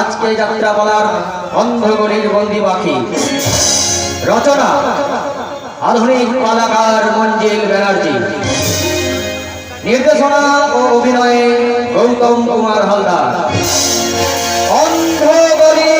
আজকে যাত্রা বলার অন্ধগরির বন্দি বাকি। রচনা, আধুনিক কলাকার মঞ্জিল ব্যানার্জি। নির্দেশনা ও অভিনয়ে Gautam Kumar Haldar. অন্ধগরির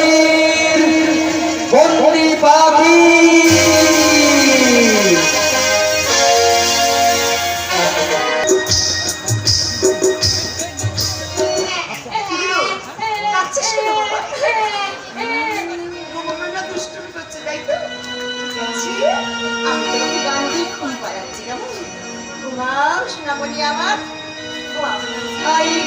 cambiabas. Ahí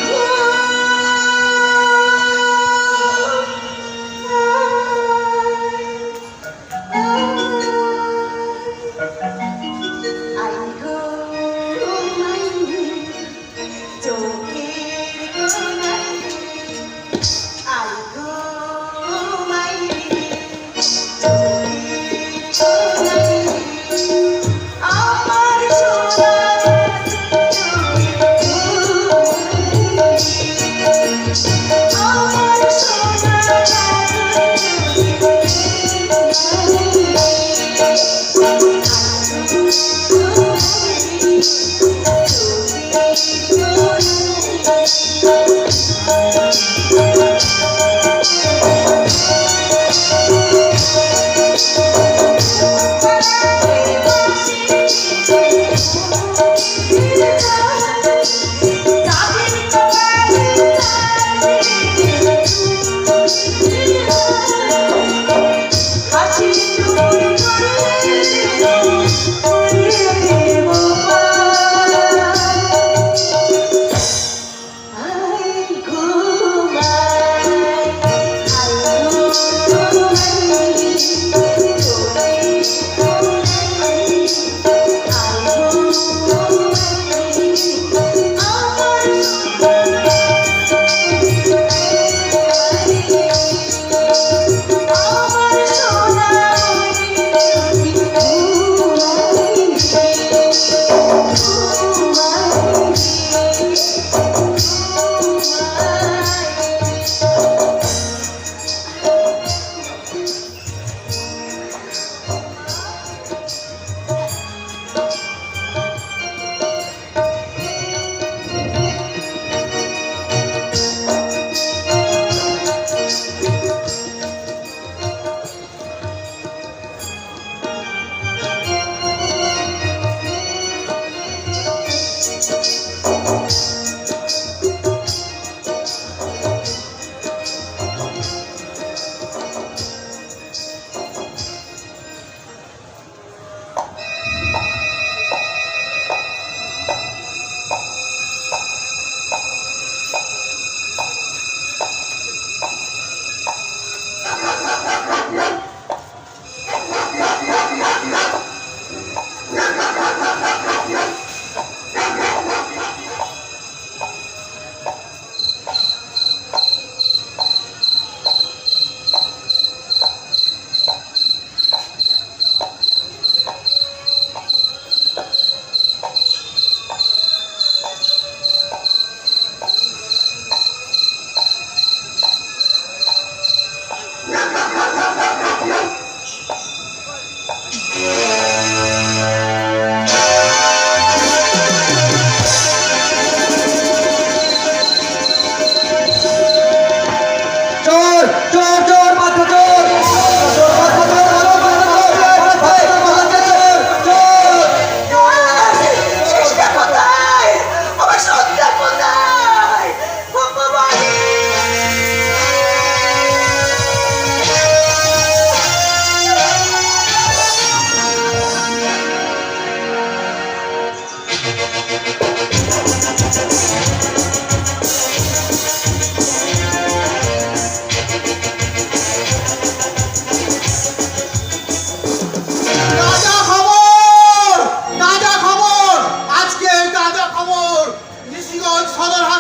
God's father.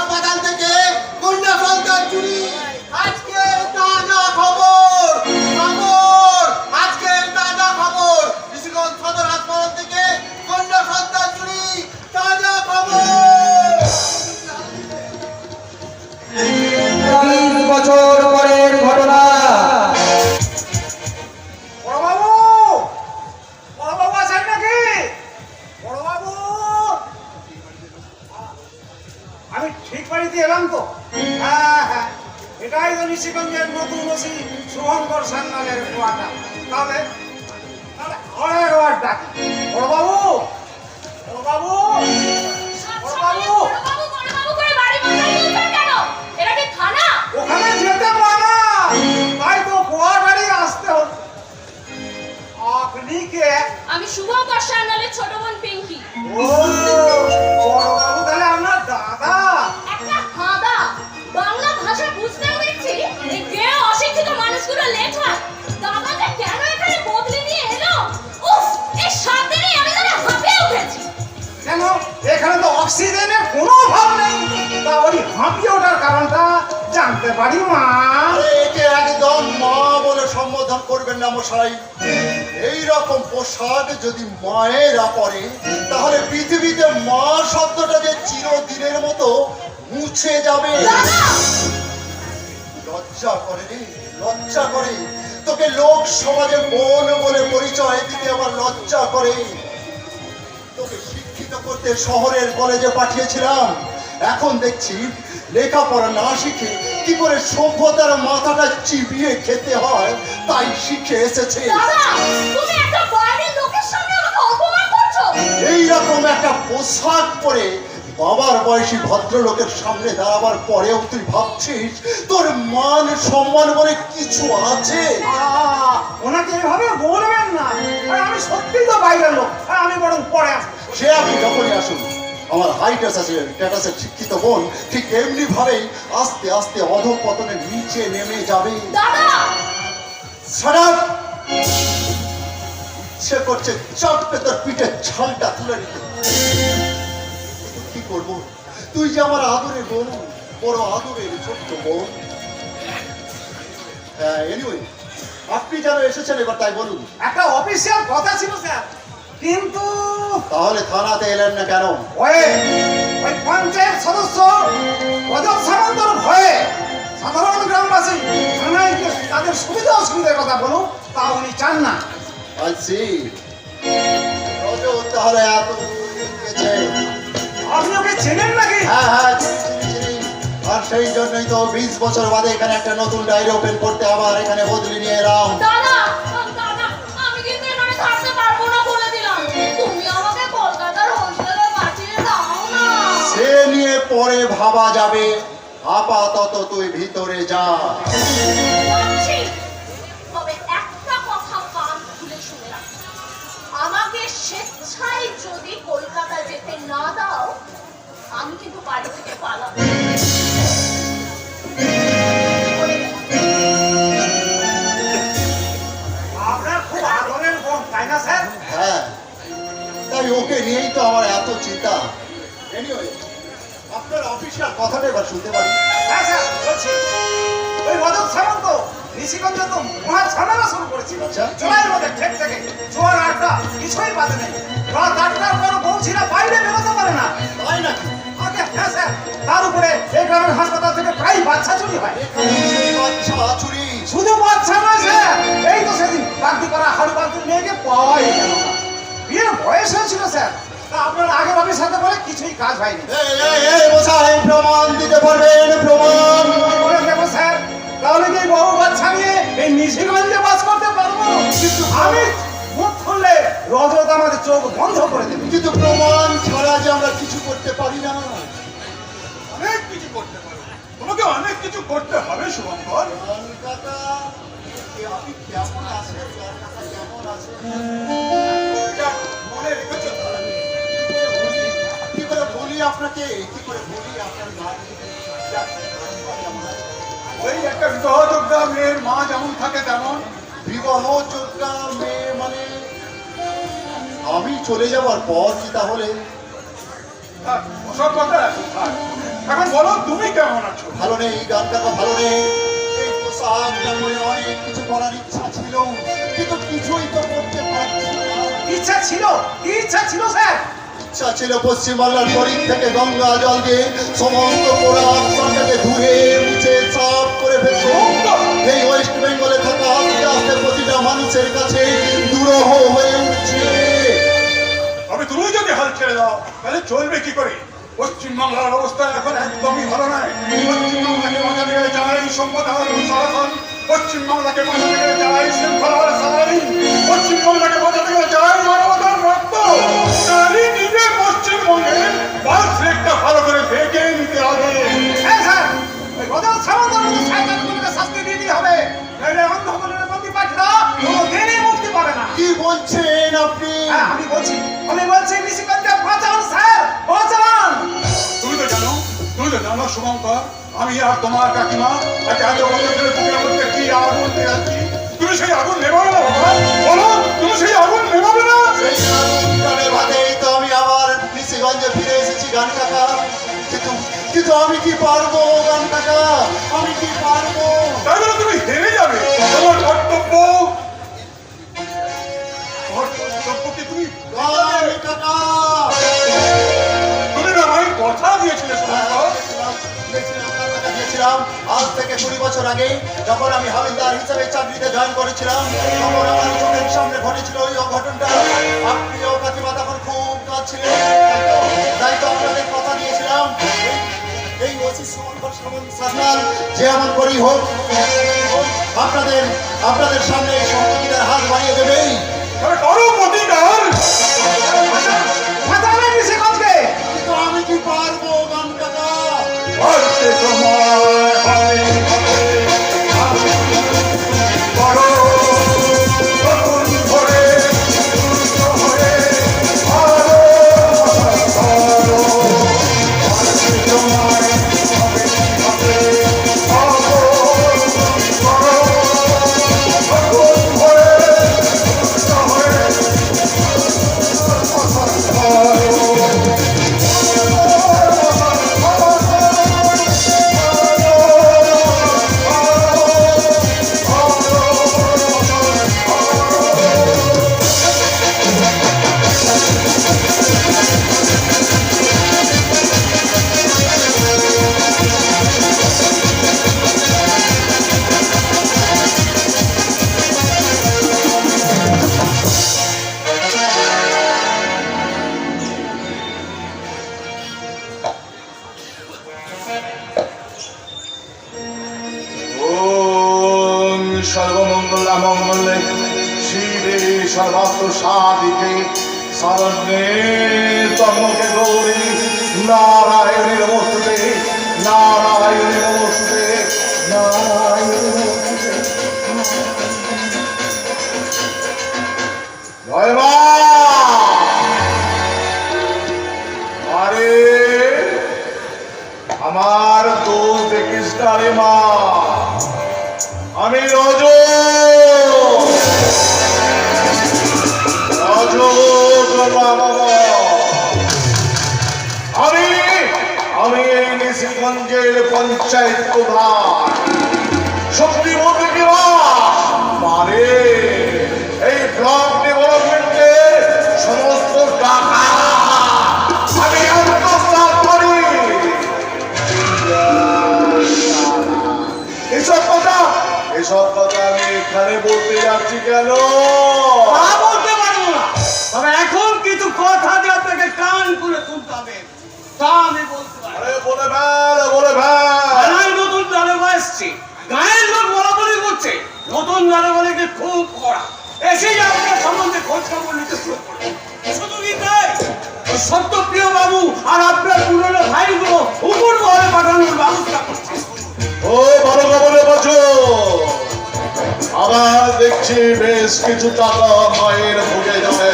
আমি শুভঙ্কর সান্যালের ছোট বোন পিঙ্কি। ও বড়বাবু তাহলে আপনার দাদা। একটা হাঁদা বাংলা ভাষা বুঝতেও দেখছি এই অশিক্ষিত মানুষগুলো লেখা দাদাকে কেন এখানে বদলে নিয়ে এলো? উফ এই সাত আমি হাঁপিয়ে উঠেছি। কেন? এখানে তো অক্সিজেনের কোনো অভাব নেই। তা ওই হাঁপিয়ে ওঠার কারণটা জানতে পারি মা। একে একদম মা বলে সম্বোধন করবেন না মশাই। এই রকম পোশাক যদি মায়েরা পরে তাহলে পৃথিবীতে মা শব্দটা যে চিরদিনের মতো মুছে যাবে। লজ্জা করে রে লজ্জা করে। তোকে লোক সমাজে মন বলে পরিচয় দিতে আমার লজ্জা করে। তোকে শিক্ষিত করতে শহরের কলেজে পাঠিয়েছিলাম। এখন দেখছি লেখাপড়া না শিখে কি করে সভ্যতার মাথাটা চিবিয়ে খেতে হয়? তাই শিখে এসেছে। তুমি একটা পোশাক পরে বাবার বয়সী ভদ্রলোকের সামনে দাঁড়াবার পরেও তুই ভাবছিস তোর মান সম্মান বলে কিছু আছে? ওনাকে এভাবে বলবেন না। আমি সত্যিই তো বাইরের লোক। আমি বরং পরে আসব। সে আপনি যখনই আসুন আমার হাইটাস আছে স্ট্যাটাসের শিক্ষিত বোন ঠিক এমনি ভাবেই আস্তে আস্তে অধঃপতনের নিচে নেমে যাবে। দাদা! সারাপ করছে চাপতে তোর পিঠে ছালটা তুলে নিতে। কি করব? তুই যে আমার আদরের বোন বড় আদরের ছোট্ট বোন হ্যাঁ এনিওয়ে আপনি যেন এসেছেন এবার তাই বলুন। একটা অফিসিয়াল কথা ছিল স্যার। কিন্তু তাহলে থানাতে এলেন না কেন? ওই ওই পঞ্চায়েত সদস্য রজত সামন্তর ভয়ে সাধারণ গ্রামবাসী থানায় তাদের সুবিধা অসুবিধার কথা বলুন তা উনি চান না। আছি তাহলে এত আপনি ওকে চেনেন নাকি? হ্যাঁ হ্যাঁ। আর সেই জন্যই তো বিশ বছর বাদে এখানে একটা নতুন ডায়েরি ওপেন করতে আবার এখানে বদলি নিয়ে এলাম। দাদা সে নিয়ে পরে ভাবা যাবে। আপাতত তুই ভিতরে যা। যাচ্ছি। তবে একটা কথা কান খুলে শুনে রাখ আমাকে স্বেচ্ছায় যদি কলকাতা যেতে না দাও আমি কিন্তু বাড়ি থেকে পালাবো। আপনার খুব আদরের বোন তাই না স্যার? হ্যাঁ। তাই ওকে নিয়েই তো আমার এত চিন্তা। এনিওয়ে আপনার অফিসিয়াল কথাটা এবার শুনতে পারি। হ্যাঁ স্যার বলছি। ওই রজত সামন্ত ঋষিগঞ্জে তো মহা ঝামেলা শুরু করেছিল। আচ্ছা। মধ্যে ঠেক থেকে জোয়ার আড্ডা কিছুই বাদে নেই। রাত আটটার পর বলছিরা বাইরে বেরোতে পারে না। তাই নাকি? আগে হ্যাঁ স্যার তার উপরে এই গ্রামের হাসপাতাল থেকে প্রায় বাচ্চা চুরি হয়। বাচ্চা চুরি। শুধু বাচ্চা নয় স্যার এই তো সেদিন বাগদি করা হাড়ু বাগদির মেয়েকে পাওয়াই গেল বিয়ের বয়স হয়েছিল স্যার। আপনার আগের অফিসারকে বলে কিছুই কাজ হয়নি। প্রমাণ দিতে পারবেন প্রমাণ। দেবো স্যার তাহলে কি বড় বাচ্চা নিয়ে এই নিশিগঞ্জে বাস করতে পারব? কিন্তু আমি মুখ খুললে রজত আমাদের চোখ বন্ধ করে দেবে। কিন্তু প্রমাণ ছাড়া যে আমরা কিছু করতে পারি না। অনেক কিছু করতে পারো তোমাকে অনেক কিছু করতে হবে শুভঙ্কর। কলকাতা আপনি কেমন আছেন? কলকাতা কেমন আছেন? আপনাকে করে বলি আপনার? ওই একটা বিবাহযোগ্যা মেয়ের মা যেমন থাকে তেমন বিবাহ যোগ্যা মেয়ে মানে আমি চলে যাওয়ার পর কি তাহলে? কথা এখন বলো তুমি কেমন আছো? ভালো নেই গান কাটা ভালো নেই। এই অনেক কিছু করার ইচ্ছা ছিল কিন্তু কিছুই তো করতে পারছি ইচ্ছা ছিল? ইচ্ছা ছিল স্যার? ইচ্ছা ছিল পশ্চিমবাংলার শরীর থেকে গঙ্গা জল দিয়ে সমস্ত পোড়া আত্মাটাকে ধুয়ে, মুছে, সাফ করে ফেলছে। এই ওয়েস্ট বেঙ্গলে থাকা আস্তে আস্তে প্রতিটা মানুষের কাছে দুরহ হয়ে উঠছে। কি করে? পশ্চিমবাংলার অবস্থা এখন একদমই ভালো পশ্চিমবাংলাকে পশ্চিমবাংলাকে চাই মানবতার রক্ত। তারই নিজে পশ্চিমবঙ্গে বাস রেটটা ভালো করে দেখে নিতে হবে। হ্যাঁ স্যার ওই শাস্তি দিয়ে দিতে হবে। নইলে অন্ধকারের বন্দি পাখিরা কোনোদিনই মুক্তি পাবে না। কি বলছেন আপনি? হ্যাঁ আমি বলছি আমি বলছি নিশিকান্তকে বাঁচান স্যার বাঁচান। তুমি তো জানো তুমি তো জানো শুভঙ্কর আমি আর তোমার কাকিমা আজ এত বছর ধরে বুকের মধ্যে কি আগুন দিয়ে আছি তুমি সেই আগুন নেভাবে না বাবা বলো তুমি সেই আগুন নেভাবে না। তো আমি আবার নিশিগঞ্জে ফিরে এসেছি গান কাকা কিন্তু কিন্তু আমি কি পারব গান কাকা আমি কি পারব? তাই বলে তুমি হেরে যাবে। তোমার কর্তব্য। তুমি গান কাকা তুমি না আমায় কথা দিয়েছিলে শুভঙ্কর দিয়েছিলাম। আজ থেকে কুড়ি বছর আগে যখন আমি হাবিলদার হিসেবে চাকরিতে জয়েন করেছিলাম, তখন আমার চোখের সামনে ঘটেছিল ওই অঘটনটা আপনিও কাকিমা তখন খুব কাঁদছিলেন, তাই? আপনাদের কথা দিয়েছিলাম এই- ওসি সুমনকর যে এমন করেই হোক, আপনাদের আপনাদের সামনে সহযোগিতার হাত বাড়িয়ে দেবেই তাহলে করো প্রতিকার ভারতে সময় হবে জয় মা আরে এসছে গায়ের লোক বলি করছে নতুন দারোগাকে খুব কড়া। এসেই আপনার সম্বন্ধে খোঁজ খবর নিতে শুরু করবে। শুধু কি তাই? সত্যপ্রিয় বাবু আর আপনার পুরনো ভাইগুলো উপর মহলে পাঠানোর ব্যবস্থা করছে। ও ভালো খবরে বছো আবার দেখছি বেশ কিছু টাকা মায়ের ভুগে যাবে।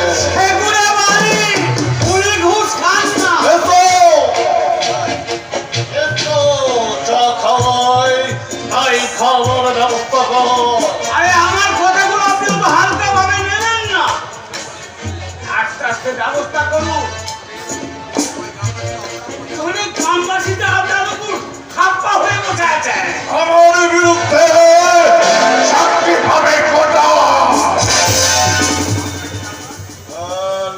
খাওয়ার ব্যবস্থা কর আরে আমার কথাগুলো আপনি তো হালকা ভাবে নেবেন না। আস্তে আস্তে ব্যবস্থা করুন। অনেক খাপ্পা হয়ে বসে আছে। আমার বিরুদ্ধে সাক্ষী হবে কোটা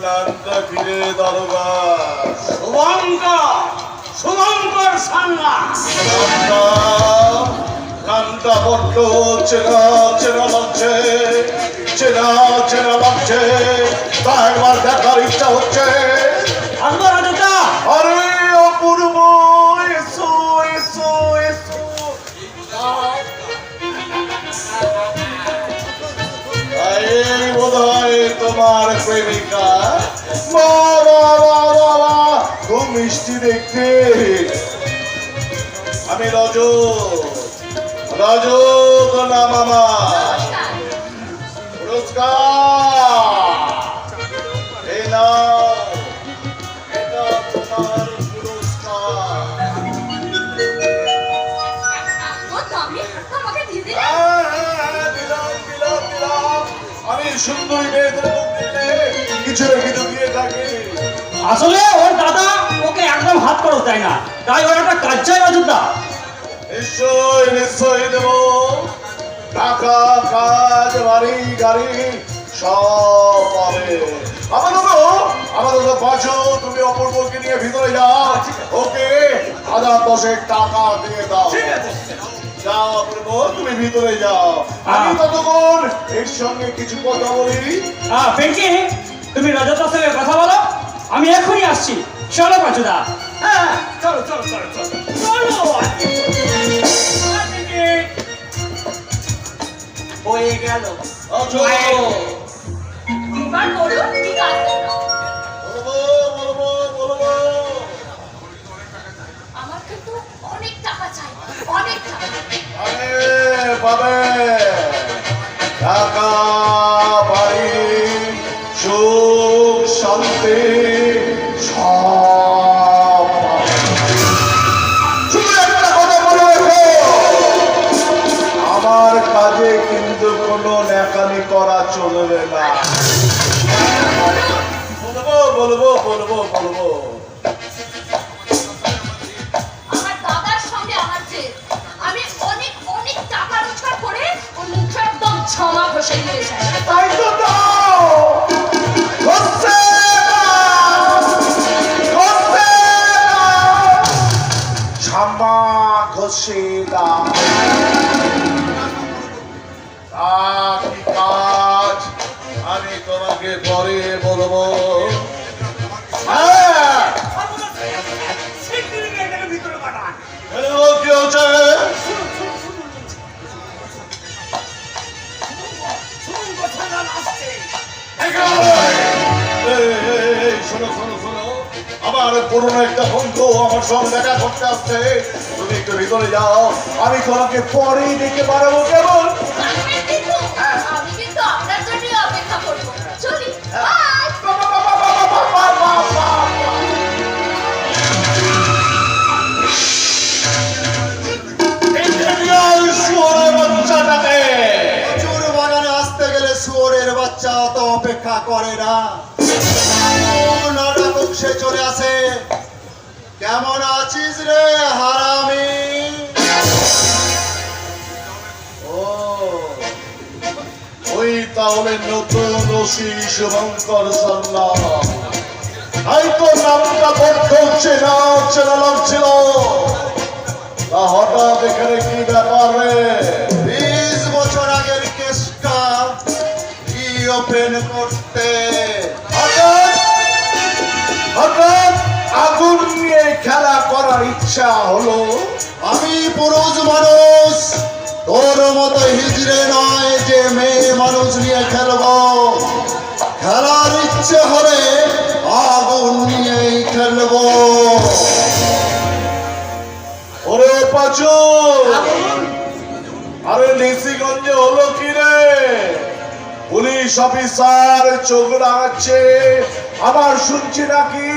নামটা ফিরে দারোগা শুভঙ্কর শুভঙ্কর সান্না মনটা বড্ড চেনা চেনা লাগছে চেনা চেনা লাগছে তা একবার দেখার ইচ্ছা হচ্ছে আরে বোধ হয় তোমার প্রেমিকা বাবা বাবা খুব মিষ্টি দেখতে আমি রজত রজ নাম পুরস্কার। এই নাও। এটা তোমার হ্যাঁ, হ্যাঁ, সুন্দরী মেয়েদের কিছু না কিছু দিয়ে থাকি। আসলে ওর দাদা ওকে একদম হাত খরচ দেয় না। তাই ওর একটা কাজ চাই অযোধ্যা নিশ্চয় নিশ্চয় দেব। টাকা কাজ বাড়ি গাড়ি সব পাবে। আমার বাঁচো তুমি অপূর্বকে নিয়ে ভিতরে যাও। ওকে হাজার দশেক টাকা দিয়ে দাও। যাও অপূর্ব তুমি ভিতরে যাও। আমি। ততক্ষণ এর সঙ্গে কিছু কথা বলি। হ্যাঁ পিঙ্কি তুমি কথা বলো। আমি এখনই আসছি। চলো পাচুদা হ্যাঁ চলো চলো চলো চলো চলো হ্যাঁ, গেল টাকা। আরে পুরনো একটা বন্ধু আমার সঙ্গে দেখা করতে আসছে। তুমি একটু ভিতরে যাও। আমি তোমাকে পরেই ডেকে বাড়াবো কেমন? আমি কিন্তু আমি কিন্তু আপনার জন্যই অপেক্ষা করব। চলি। বাই বাবা, বাবা, বাবা, বাবা, বাবা, বাবা। একে নিয়ে আয় শুয়োরের বাচ্চাটাকে। প্রচুর আসতে গেলে শুয়োরের বাচ্চা অত অপেক্ষা করে না। সে চলে আসে। কেমন আছিস রে হারামি? ওই তাহলে নতুন শুভঙ্কর সাল্লাহ তাই তো নামটা লাগছিল তা হঠাৎ এখানে কি ব্যাপার রে? বিশ বছর আগের কেসটা রিওপেন করতে? হঠাৎ হঠাৎ আগুন নিয়ে খেলা করার ইচ্ছা হলো আমি পুরুষ মানুষ তোর মতো হিজড়ে নয় যে মেয়ে মানুষ নিয়ে খেলব। খেলার ইচ্ছে হলে আগুন নিয়েই খেলব। ওরে পাচু আরে নিশিগঞ্জে হলো কি রে? পুলিশ অফিসার চোখ রাখছে। আবার শুনছি নাকি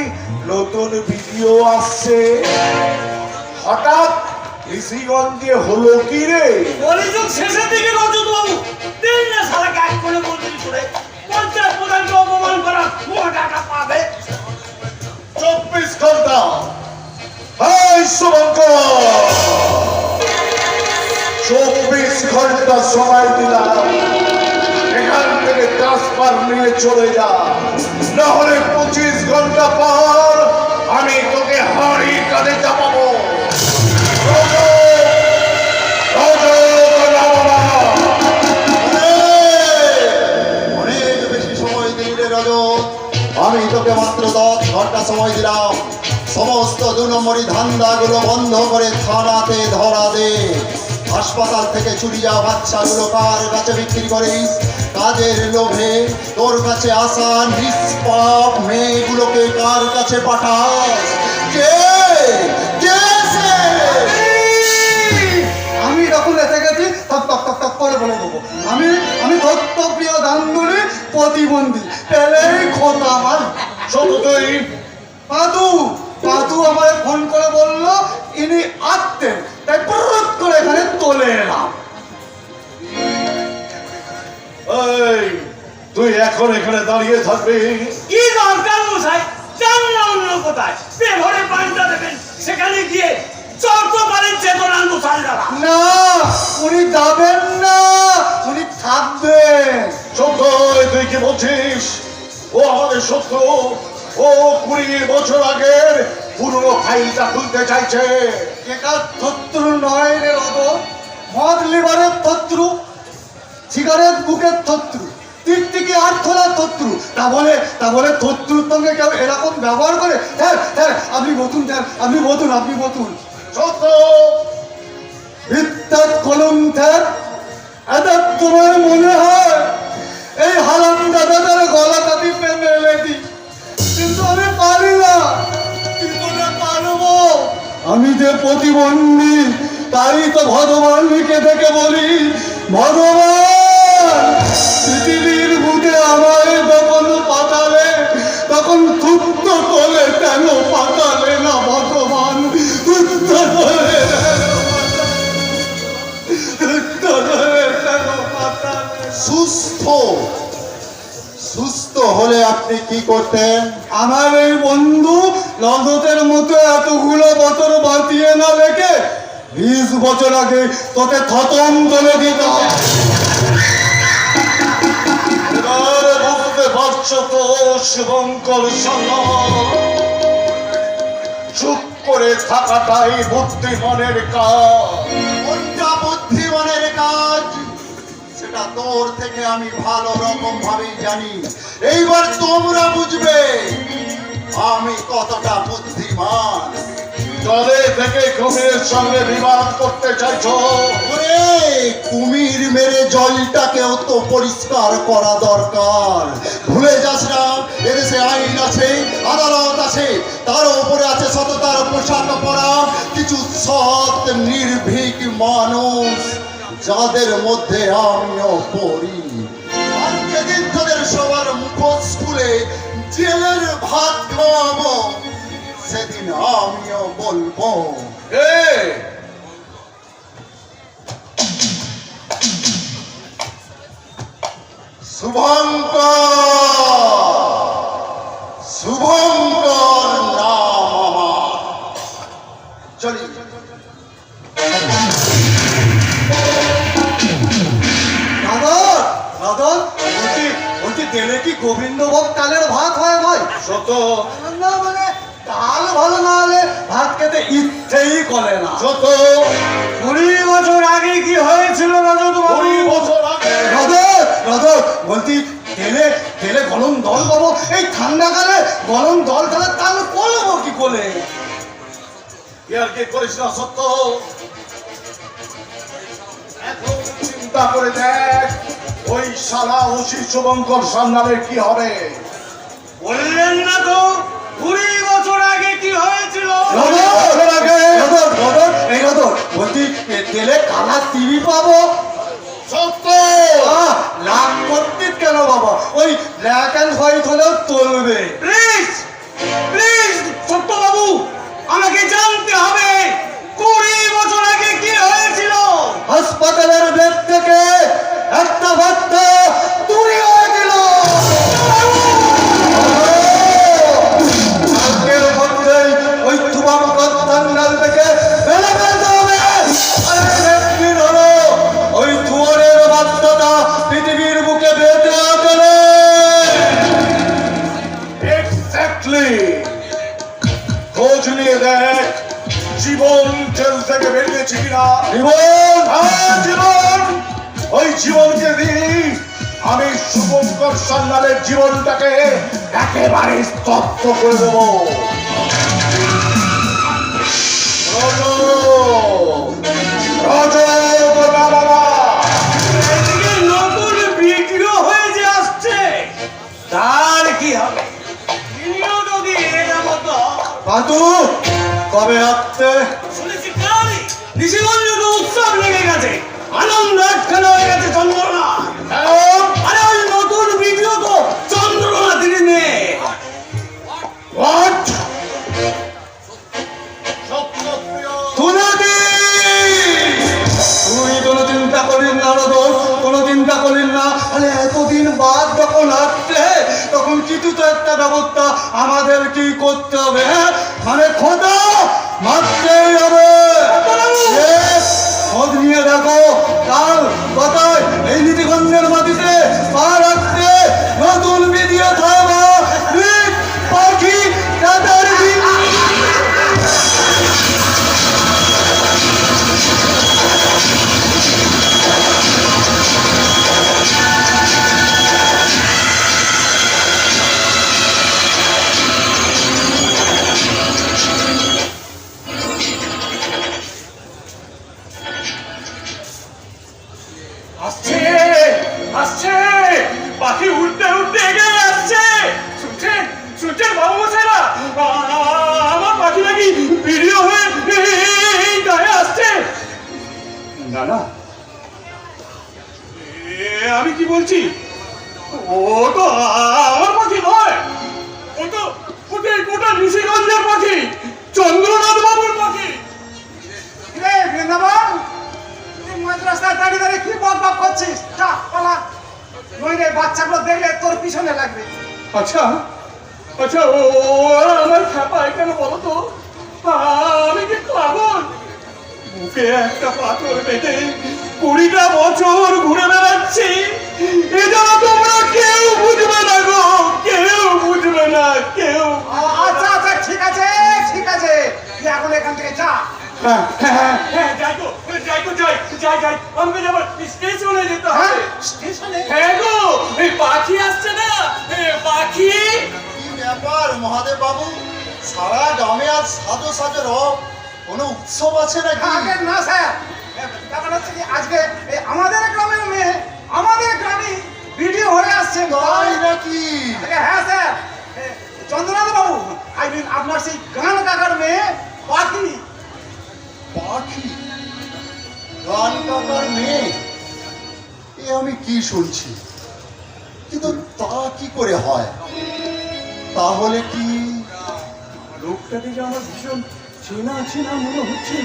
নতুন ভিডিও আসছে। হঠাৎ ঋষিগঞ্জে হলো কি রে? শেষের দিকে রজত বাবু দিন না সারা কাজ করে ট্রান্সফার নিয়ে চলে যা। না হলে পঁচিশ ঘণ্টা পর আমি তোকে হাড়ি কাঁধে চাপাবো। আমি তোকে মাত্র দশ ঘণ্টা সময় দিলাম। সমস্ত দু নম্বরই ধান্দাগুলো বন্ধ করে থানাতে ধরা দে। হাসপাতাল থেকে চুরি যাওয়া বাচ্চাগুলো কার কাছে বিক্রি করিস? কাজের লোভে তোর কাছে আসা নিষ্পাপ মেয়েগুলোকে কার কাছে পাঠাস কে? কে আমি যখন এসে গেছি তপ তপ তপ তপ করে বলে দেবো। আমি আমি দত্তপ্রিয় গাঙ্গুলি প্রতিবন্ধী। পেলেই খোতা আমার। শোনো পাদু পাদু আমায় ফোন করে বলল, ইনি আসতেন তাই করে এখানে চলে এলাম। এই তুই এখন এখানে দাঁড়িয়ে থাকবি? কি দরকার মশাই? যান না অন্য কোথায়? বেঘরে পানিটা দেবেন সেখানে গিয়ে চর্ত পারেন চেতনার মশাই না উনি যাবেন না উনি থাকবেন। সত্য তুই কি বলছিস? ও আমাদের শত্রু ও কুড়ি বছর আগের পুরনো ফাইলটা খুলতে চাইছে। এটা শত্রু নয় রে রদ মদ লিভারের শত্রু। সিগারেট বুকের শত্রু টিকটিকি আর খোলার শত্রু। তা বলে তা বলে শত্রুর সঙ্গে কেউ এরকম ব্যবহার করে? হ্যাঁ হ্যাঁ আপনি নতুন স্যার, আপনি নতুন আপনি নতুন কলম এটা তোমার মনে হয়? এই হারাম দাদাদের গলা কাটি কিন্তু আমি পারি না পারব। আমি যে প্রতিবন্ধী, তাই তো ভগবানকে দেখে বলি ভগবান, পৃথিবীর বুকে আমায় যখন পাঠালে, তখন তুপ্ত করে কেন পাঠালে না ভগবান? পাঠালে? সুস্থ সুস্থ হলে আপনি কি করতেন? আমার এই বন্ধু রজতের মতো এতগুলো বছর বাঁচিয়ে না রেখে বিশ বছর আগে তোকে খতম করে দিত চুপ করে থাকাটাই কাজ। কাজ? সেটা তোর থেকে আমি ভালো রকম ভাবেই জানি। এইবার তোমরা বুঝবে আমি কতটা বুদ্ধিমান। জলে থেকে কুমিরের সঙ্গে বিবাদ করতে চাইছো? ওরে! কুমির মেরে জলটাকেও তো পরিষ্কার করা দরকার। ভুলে যাস না এদেশে আইন আছে আদালত আছে তার উপরে আছে সততার পোশাক পরা কিছু সৎ নির্ভীক মানুষ যাদের মধ্যে আমিও পড়ি। আর যেদিন তোদের সবার মুখোশ খুলে জেলের ভাত খাওয়াবো। সেদিন আমিও বলব। এ শুভঙ্কর! শুভঙ্কর নাম আমার। চলি। বলছি বলছি তেলে কি গোবিন্দভোগ তালের ভাত হয় ভাই সত্য। না মানে ভালো না হলে ভাত খেতে ইচ্ছেই করে না। সত্য কুড়ি বছর আগে কি হয়েছিল রজত কুড়ি বছর আগে। রদর রদর বলছি তেলে তেলে গরম দল পাবো? এই ঠান্ডাকালে গরম দল খেলে তাল করব কি করে? ইয়ার কি করিস না সত্য? চিন্তা করে দেখ ওই সারা ওসি শুভঙ্কর সান্নালের কি হবে? বললেন না তো? কুড়ি বছর আগে কি হয়েছিল? এই রদর বলছি তেলে কালার টিভি পাবো? সত্য? লাভ করতিস কেন বাবা? ওই ব্ল্যাক অ্যান্ড হোয়াইট হলেও চলবে। প্লিজ প্লিজ সত্যবাবু আমাকে জানতে হবে কুড়ি বছর আগে কি হয়েছিল? হাসপাতালের বেড থেকে একটা বাচ্চা চুরি হয়েছিল কালকের কত্তাঙ্গাল থেকে বেড়ে ফেলতে হবে। আরে হলো? ওই তুয়ারের বাচ্চাটা পৃথিবীর বুকে বেঁচে আছে এক্স্যাক্টলি খোঁজ নিয়ে দেখ জীবন জেল থেকে বেরিয়েছে কিনা? জীবন? হ্যাঁ, জীবন। ওই জীবনকে দিই আমি শুভঙ্কর সান্যালের জীবনটাকে একেবারে স্তব্ধ করে দেব। পিছনে লাগবে। আচ্ছা আচ্ছা ও আমার খেপায় কেন বলো তো। আমি কি পাগল? বুকে একটা পাথর পেতে কুড়িটা বছর ঘুরে বেড়াচ্ছি। এ যেন তোমরা কেউ বুঝবে না গো, কেউ বুঝবে না, কেউ আচ্ছা আচ্ছা ঠিক আছে ঠিক আছে। এখন এখান থেকে যা। হ্যাঁ হ্যাঁ হ্যাঁ। যাই তো যাই তো যাই যাই যাই। আমাকে যাবার স্টেশনে যেতে হ্যাঁ হবে স্টেশনে? হ্যাঁ গো এই পাখি আসছে না। পাখি। কি ব্যাপার মহাদেব বাবু? সারা গ্রামে আজ সাজো সাজো রব। কোনো উৎসব আছে নাকি? আগে না স্যার। ব্যাপার হচ্ছে কি আজকে আমাদের গ্রামের মেয়ে আমাদের গ্রামে ভিডিও হয়ে আসছে। তাই নাকি? হ্যাঁ sir. Chandranath Babu I mean আপনার সেই গান কাকার মেয়ে পাখি। পাখি গান কাকার মেয়ে। এ আমি কি শুনছি? কিন্তু তা কি করে হয়? তাহলে কি লোকটাকে যে আমার ভীষণ চেনা চেনা মনে হচ্ছে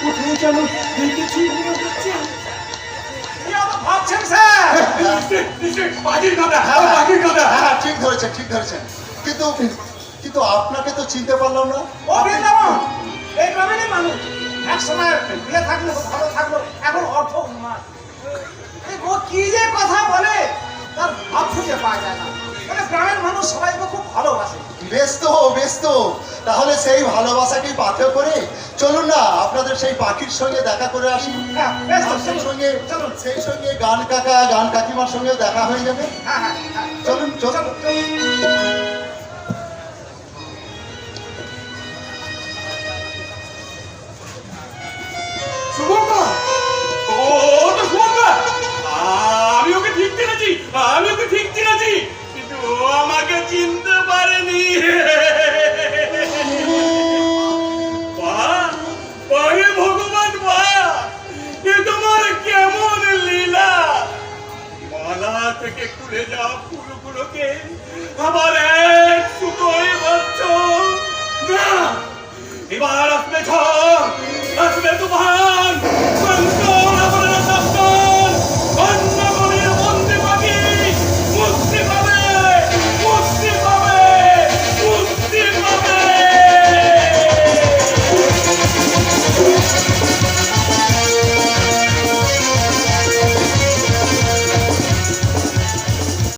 কোথায় যেন দেখেছি মনে হচ্ছে ভাবছেন স্যার? নিশ্চয়, নিশ্চয়, কথা হ্যাঁ পাখির কথা। হ্যাঁ ঠিক ধরেছেন ঠিক ধরেছেন। কিন্তু কিন্তু আপনাকে তো চিনতে পারলাম না। এই গ্রামেরই মানুষ। এক সময় বিয়ে থাকল ভালো থাকল। এখন অর্থ উন্মাদ। ও কি যে কথা বলে তার ভাব খুঁজে পাওয়া যায় না। মানে গ্রামের মানুষ সবাইকে খুব ভালোবাসে। ব্যস্ত ব্যস্ত তাহলে সেই ভালোবাসাকে পাথেয় করে চলুন না আপনাদের সেই পাখির সঙ্গে দেখা করে আসি। হ্যাঁ, বেশ সেই সঙ্গে চলুন। সেই সঙ্গে গান কাকা গান কাকিমার সঙ্গেও দেখা হয়ে যাবে। হ্যাঁ হ্যাঁ চলুন চলুন। আমি তো ঠিক চিনেছি, কিন্তু ও আমাকে চিনতে পারেনি। ভগবান এ তোমার কেমন লীলা? মালা থেকে এক এবার আসবে ঝড়, আসবে তোমার